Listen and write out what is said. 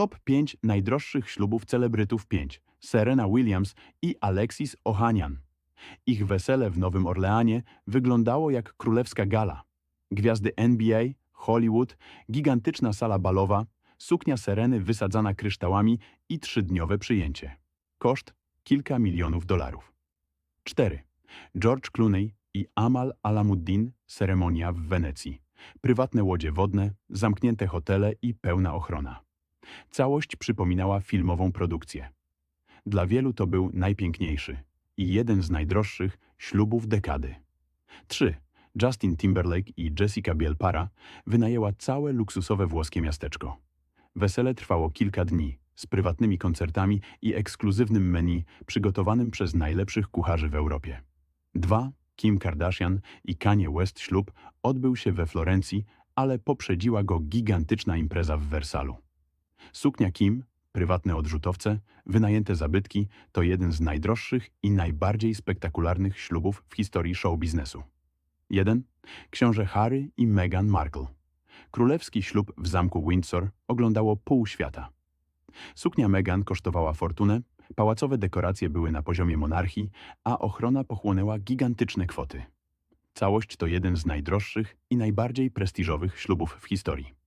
Top 5 najdroższych ślubów celebrytów 5. Serena Williams i Alexis Ohanian. Ich wesele w Nowym Orleanie wyglądało jak królewska gala. Gwiazdy NBA, Hollywood, gigantyczna sala balowa, suknia Sereny wysadzana kryształami i trzydniowe przyjęcie. Koszt kilka milionów dolarów. 4. George Clooney i Amal Alamuddin ceremonia w Wenecji. Prywatne łodzie wodne, zamknięte hotele i pełna ochrona. Całość przypominała filmową produkcję. Dla wielu to był najpiękniejszy i jeden z najdroższych ślubów dekady. 3. Justin Timberlake i Jessica Biel Para wynajęła całe luksusowe włoskie miasteczko. Wesele trwało kilka dni, z prywatnymi koncertami i ekskluzywnym menu przygotowanym przez najlepszych kucharzy w Europie. 2. Kim Kardashian i Kanye West ślub odbył się we Florencji, ale poprzedziła go gigantyczna impreza w Wersalu. Suknia Kim, prywatne odrzutowce, wynajęte zabytki to jeden z najdroższych i najbardziej spektakularnych ślubów w historii show biznesu. 1. Książę Harry i Meghan Markle. Królewski ślub w zamku Windsor oglądało pół świata. Suknia Meghan kosztowała fortunę, pałacowe dekoracje były na poziomie monarchii, a ochrona pochłonęła gigantyczne kwoty. Całość to jeden z najdroższych i najbardziej prestiżowych ślubów w historii.